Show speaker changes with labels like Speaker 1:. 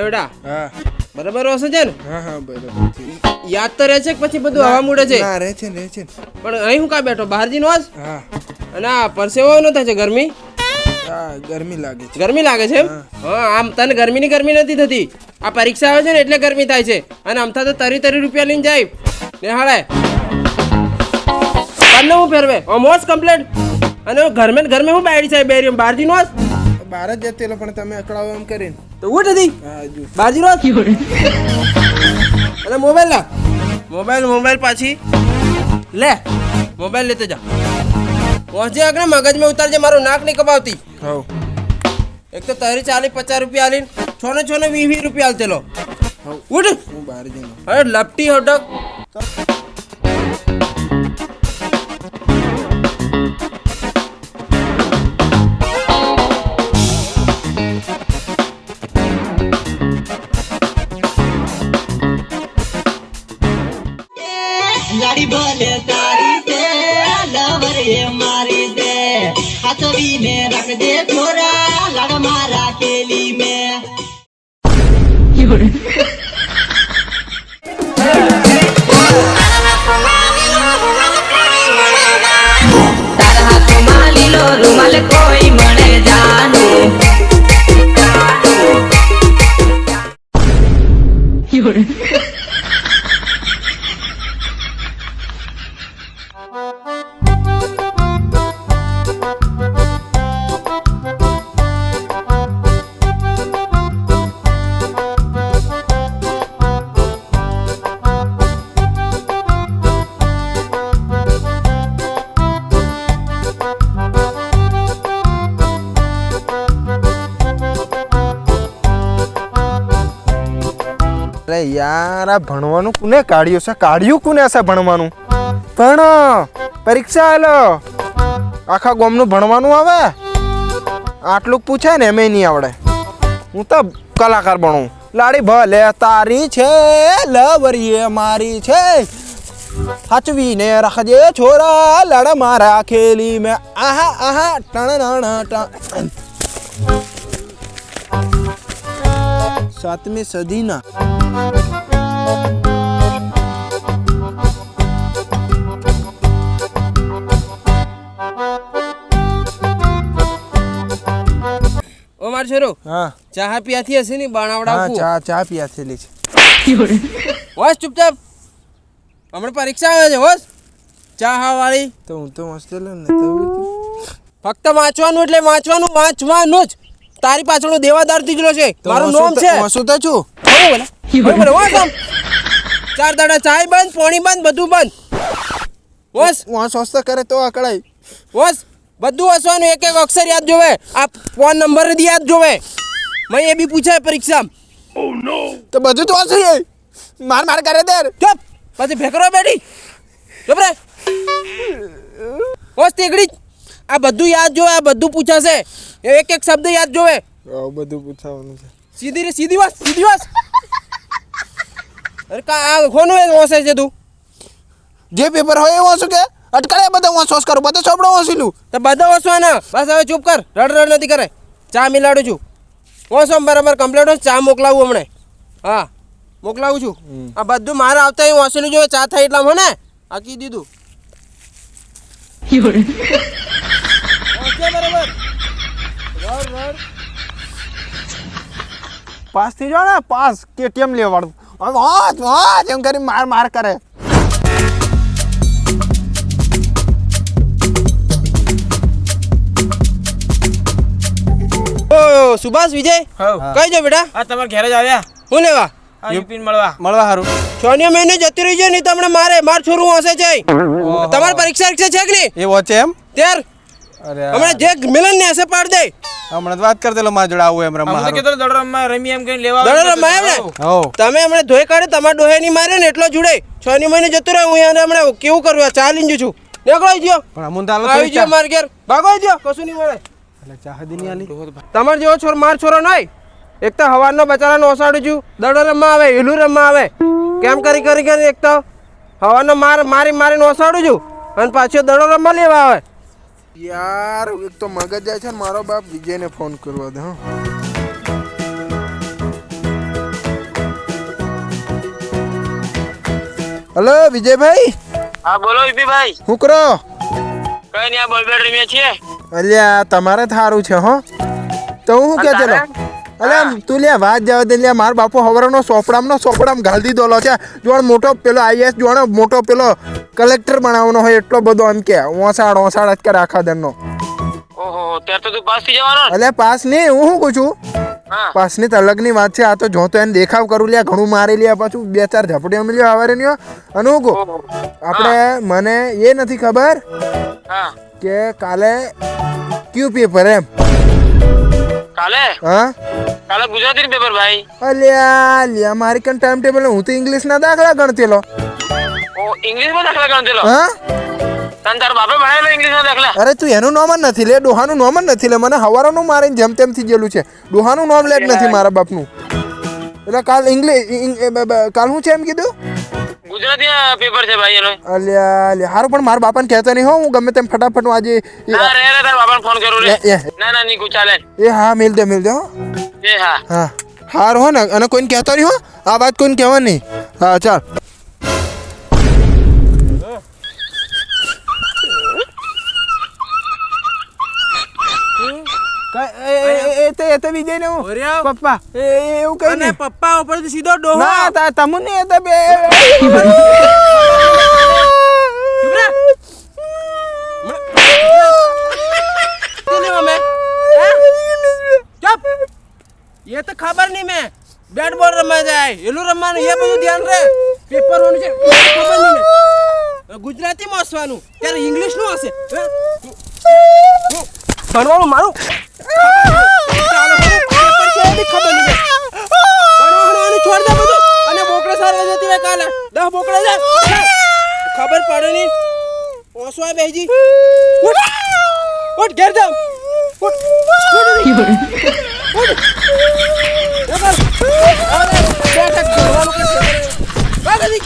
Speaker 1: હા.
Speaker 2: બરાબર હશે છે ને?
Speaker 1: હા હા બરાબર.
Speaker 2: યાદ તો રહે છે કે પછી બધું હવા મૂડે છે?
Speaker 1: ના રહે છે રહે છે
Speaker 2: પણ અહીં હું કા બેઠો? બહારજી નો જ
Speaker 1: હા.
Speaker 2: અને આ પરસેવો ન થાય છે ગરમી?
Speaker 1: હા ગરમી લાગે છે.
Speaker 2: ગરમી લાગે છે એમ? હા. આમ તને ગરમીની ગરમી નથી થતી. આ પરીક્ષા આવે છે ને એટલે ગરમી થાય છે. અને આમથા તો તરી તરી રૂપિયા લઈને જાય. નિહાળે તને હું ફેરવે? ઓમોસ કમ્પ્લેટ અને ઘરમે ઘરમે હું બેડી છે બેરી બહારજી નો જ
Speaker 1: બહાર જ જતી પણ તમે અકળાવો એમ કરીને.
Speaker 2: તો ઉઠ હતી બાજુ જ અને મોબાઈલ લા. મોબાઈલ મોબાઈલ પાછી. લે. મોબાઈલ લેતે જા. પહોંચી આગળ મગજમાં ઉતારજે મારું નાક નહીં કપાવતી.
Speaker 1: હવ.
Speaker 2: એક તો તારી ચાલીસ પચાસ રૂપિયા આલી છો ને છો ને વીસ વીસ રૂપિયા આલતેલો ઉઠ.
Speaker 1: હું બહાર જઈને
Speaker 2: અરે લપટી હટક
Speaker 3: હાથવીને રાખજે થોડા લાડ મારા કેલી મેં
Speaker 1: યાર, આ ભણવાનું કોને કાઢ્યું છે? કાઢ્યું કોને છે ભણવાનું? ભણો, પરીક્ષા આલો. આખા ગોમનું ભણવાનું આવે? આટલું પૂછે ને એમે નહીં આવડે. હું તો કલાકાર બનું લાડી, ભલે તારી છે, લવરીએ મારી છે. સાચવીને રાખજે છોરા લડ મારા ખેલી મેં. આહા આહા ટણ ટણ. સાતમી સદીના.
Speaker 2: ઓ માર છોરો
Speaker 1: હા.
Speaker 2: ચા પીયાથી હશે ને બાણાવડા
Speaker 1: ચા ચા પીયાથેલી છે.
Speaker 2: હોશ ચૂપચાપ. હમણાં પરીક્ષા આવે છે હોશ? ચા વાળી
Speaker 1: તો હું તો મસ્ત લઉં ને તો
Speaker 2: ફક્ત વાંચવાનું એટલે વાંચવાનું વાંચવાનું જ. તારી પાછળ હું દેવાદાર તીજલો છે. મારું નામ છે.
Speaker 1: શું તો છું.
Speaker 2: ચાર દાડા ચાય બંધ પાણી બંધ બધું બંધ. બસ
Speaker 1: વાં સ્વસ્થ કરે તો અકળાય
Speaker 2: બસ બધું હસવાનું એક એક અક્ષર યાદ જોવે. આ ફોન નંબર જ યાદ જોવે. મેં એ બી પૂછાય પરીક્ષા
Speaker 1: તો બધું તો વાંચી માર માર કરે તેર
Speaker 2: ચપ. પછી ભેકરો બેઠી. ચપ રે. હોશ તેગડી આ બધું યાદ જોવે આ બધું પૂછાશે. એક એક શબ્દ યાદ જોવે.
Speaker 1: બધું પૂછાવાનું છે.
Speaker 2: સીધી રે સીધી વાત સીધી વાસ અરે કા આ કોનું એ વાંસે છે તું?
Speaker 1: જે પેપર હોય એ વાંચું કે? અટકાળે બધા વાંચોસ કરું બધા ચોપડો વાંચીલું
Speaker 2: તો બધા વાંચવાના બસ હવે ચૂપ કર રડ રડ નથી કરે. ચા મિલાડું છું. વાંચો બરાબર કમ્પ્લેટ હોય ચા મોકલાવું હમણે. હા મોકલાવું છું. આ બધું મારે આવતા એ વાંચેલું જોઈએ ચા થાય એટલા મને આ કી દીધું વાંચે બરાબર રડ રડ
Speaker 1: પાસ થઈ જાવ ને પાસ કેટીએમ લેવાડું વાંચ વાંચ એમ કરી માર માર કરે.
Speaker 2: ઓ સુભાષ વિજય? કઈ જો બેટા?
Speaker 4: આ તમારા ઘેર જ આવ્યા.
Speaker 2: હું લેવા?
Speaker 4: યુપીન મળવા.
Speaker 1: મળવા હારું.
Speaker 2: છોનિયા મહિને જતી રહી છે નહીં તમને મારે માર છોરું હશે છે. તમારી પરીક્ષા પરીક્ષા છે કે નહીં?
Speaker 1: એ વચ્ચે એમ?
Speaker 2: ત્યાર
Speaker 1: અરે
Speaker 2: હમણાં જે મિલન ને હશે પાડ દે.
Speaker 1: હમણાં વાત વાત કરતેલો માં જોડે આવું એમ રમવા
Speaker 4: તો કીધું દોડ રમવા રમી એમ કઈ લેવા
Speaker 2: દડો રમવા
Speaker 4: નતો.
Speaker 2: ને?
Speaker 1: હો
Speaker 2: તમે હમણાં ધોઈ કાઢે તમાર ડોહે ની મારે ને એટલો જુડે. છ ની મહિને જતો રહે હું એને હમણાં કેવું કરવું આ ચાલીને જુ છું નીકળો ગયો.
Speaker 1: પણ અમુન તો
Speaker 2: આવી ગયો માર ઘેર. ભાગો ગયો. કશું નહીં મળે.
Speaker 1: ચાહદી નહીં આલી.
Speaker 2: તમાર જેવો છોર માર છોરો હોય. એક તો હવારનો બચારાનો ઓસાડું છું. દડો રમવા આવે હીલું રમવા આવે. કેમ કરી કરી કરી એક તો હવાનો માર મારી મારીને ઓસાડું છું. અને પાછો દડો રમવા લેવા આવે.
Speaker 1: યાર એક તો મગજ જાય છે મારો બાપ વિજયને ફોન કરવા દે હા. હલો વિજયભાઈ?
Speaker 4: હા બોલો વિપીભાઈ
Speaker 1: હું કરો?
Speaker 4: કઈ નહીં આ બોલબેડ રમીએ છીએ.
Speaker 1: અલ્યા તમારે થારું છે હો. તો હું શું કે કહેતો અલ્યા તું લે વાત જવા દે લે માર બાપુ હવરનો સોપડામનો સોપડામ ગાળ દીધો લો છે. જોણ મોટો પેલો આઈએસ જોણ મોટો પેલો કલેક્ટર બનાવવાનો હોય એટલો બધો એમ કે ઓસાડ ઓસાડ જ કરે આખા દરનો
Speaker 4: ઓહો ત્યારે તો તું પાસ થઈ જવાનો ને?
Speaker 1: પાસ નહીં હું શું કહું છું? પાસની તો અલગની વાત છે આ તો જો તો એને દેખાવ કરું લ્યા ઘણું મારી લ્યા પાછું બે ચાર ઝપડીઓ મળ્યો આવારે નહીં અને હું કહું આપણે મને એ નથી ખબર કે કાલે કયું પેપર એમ.
Speaker 4: કાલે?
Speaker 1: હા?
Speaker 4: કાલે ગુજરાતી નું પેપર ભાઈ.
Speaker 1: અલ્યા લ્યા મારી કન ટાઈમ ટેબલ હું તો ઇંગ્લિશના દાખલા ગણતેલો.
Speaker 4: ઓ ઇંગ્લિશમાં દાખલા ગણતેલો?
Speaker 1: હા?
Speaker 4: બાપે ઇંગ્લિશ દાખલા?
Speaker 1: અરે તું એનું નોમ જ નથી લે ડોહાનું નોમ જ નથી લે મને હવારાનું મારીને જેમ તેમ થઈ ગયેલું છે. ડોહાનું નોમ લે જ નથી મારા બાપનું. એટલે કાલ ઇંગ્લિશ કાલ હું છે એમ કીધું?
Speaker 4: ગુજરાતી પેપર છે ભાઈ એનો.
Speaker 1: અલ્યા અલ્યા હારું પણ મારા બાપાને કહેતો નહીં હો હું ગમે તેમ ફટાફટ હું આજે
Speaker 4: ના રે રે તારા બાપાને ફોન કરું રે. ના ના નીકુ ચાલે.
Speaker 1: એ હા મિલ દે મિલ દે હો.
Speaker 4: હા.
Speaker 1: હાર હો ને અને કોઈને કહેતો નહીં હો આ વાત કોઈને કહેવાની? નહીં હા ચાલ. એ તો એ તો વિજય ને હું.
Speaker 2: ઓર્યા
Speaker 1: પપ્પા. એ એ એવું કઈ નહીં.
Speaker 2: પપ્પા ઉપર સીધો ડોહો
Speaker 1: ના તા તમુન નહીં એ તો બે
Speaker 2: જાય એલું રમવાનું એ બધું ધ્યાન રહે પેપર હોનું છે એ ખબર નહીં મેં હસવાનું ત્યારે ઇંગ્લિશનું હશે? ભણવાનું મારું ખબર નહીં અને બોકડે સારવા કાલે દસ બોકડે ખબર પડે નહીં ઓસવા બેજી ઉઠ ઉઠ দেখ